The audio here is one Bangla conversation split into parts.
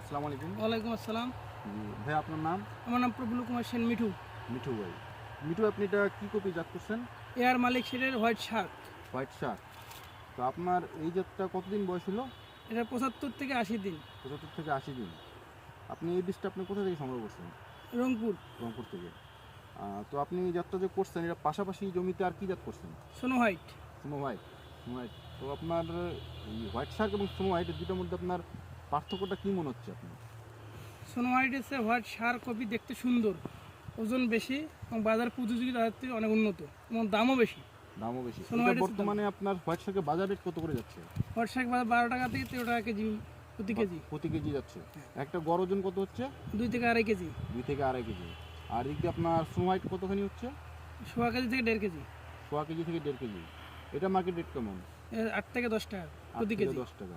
আসসালামু আলাইকুম। ওয়ালাইকুম আসসালাম। ভাই আপনার নাম? আমার নাম প্রফুল্ল কুমার সেন মিঠু। মিঠু ভাই। মিঠু আপনি এটা কী কপি জাত করছেন? এয়ার মালিক শেডের হোয়াইট শার্ক হোয়াইট শার্ট। তো আপনার এই জাতটা কতদিন বয়স হলো? এটা পঁচাত্তর থেকে আশি দিন। পঁচাত্তর থেকে আশি দিন। আপনি এই বীজটা আপনি কোথা থেকে সংগ্রহ করছেন? রংপুর। রংপুর থেকে। তো আপনি এই জাতটা যে করছেন এটা পাশাপাশি জমিতে আর কি জাত করছেন? Snow white. Snow white. Snow white. তো আপনার এই হোয়াইট শার্ক এবং স্নো হোয়াইট দুটোর মধ্যে আপনার পার্থক্যটা কি মনে হচ্ছে আপনার? সোনো হোয়াইট শার্ক কপি দেখতে সুন্দর ওজন বেশি এবং বাজার প্রতিযোগিতা থেকে অনেক উন্নত এবং দামও বেশি। দামও বেশি। বর্তমানে আপনার হোয়াইট শার্কের বাজার রেট কত করে যাচ্ছে? হোয়াইট শার্ক বাজার বারো টাকা থেকে তেরো টাকা কেজি প্রতি কেজি। প্রতি কেজি যাচ্ছে। একটা গড় ওজন কত হচ্ছে? দুই থেকে আড়াই কেজি। দুই থেকে আড়াই কেজি। আর এদিক আপনার স্নো হোয়াইট কতখানি হচ্ছে? সোয়া কেজি থেকে দেড় কেজি। সোয়া কেজি থেকে দেড় কেজি। এটা মার্কেট রেট কেমন? আট থেকে দশ টাকা প্রতি কেজি। দশ টাকা।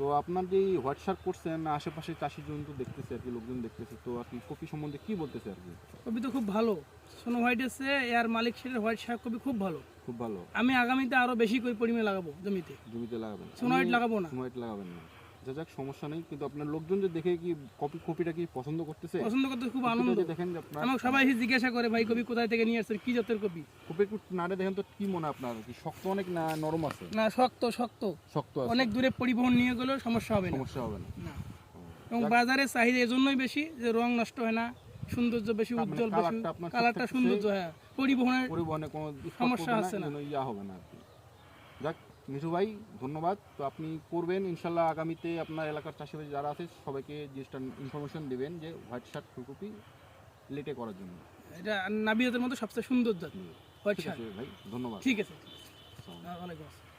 তো আপনার যে হোয়াটসঅ্যাপ করছেন আশেপাশে চাষি জন্য তো দেখতেছে আর কি লোকজন দেখতেছে তো আর কি কপি সম্বন্ধে কি বলতেছে আর কি? কপি তো খুব ভালো। সোনো হোয়াইট এসে এর মালিক সেটার হোয়াইট কপি খুব ভালো। খুব ভালো। আমি আগামীতে আরও বেশি করে পরিমাণে লাগাবো জমিতে। জমিতে লাগাবেন সোনো হোয়াইট লাগাবো না। সোনো হোয়াইট লাগাবেন না। যা যাক সমস্যা নেই কিন্তু আপনার লোকজন যে দেখে কি কপি কপিটা কি পছন্দ করতেছে? পছন্দ করতে খুব আনন্দ। দেখেন আপনার আমাকে সবাই জিজ্ঞাসা করে ভাই কপি কোথায় থেকে নিয়ে আসছেন? কি জাতের কপি? কপি একটু নাড়ে দেখেন তো কি মনে আপনার? কি শক্ত অনেক না নরম আছে? না শক্ত শক্ত। শক্ত আছে। অনেক দূরে পরিবহন নিয়ে গেলেও সমস্যা হবে না। সমস্যা হবে না। এবং বাজারে চাহিদা এজন্যই বেশি যে রং নষ্ট হয় না সৌন্দর্য বেশি মানে উজ্জ্বল বেশি। কালারটা সৌন্দর্য হ্যাঁ। পরিবহনের পরিবহনে কোনো সমস্যা হচ্ছে না। ইয়া হবে না যাক মিঠু ভাই ধন্যবাদ। তো আপনি করবেন ইনশাল্লাহ আগামীতে আপনার এলাকার চাষিবাসী যারা আছে সবাইকে জিনিসটা ইনফরমেশন দেবেন যে হোয়াইট শার্ট ফুলকপি লেটে করার জন্য। এটা নাবিয়তের মতো সবচেয়ে সুন্দর জাত হোয়াইট শার্ট। ভাই ধন্যবাদ। ঠিক আছে। ওয়ালাইকুম আসসালাম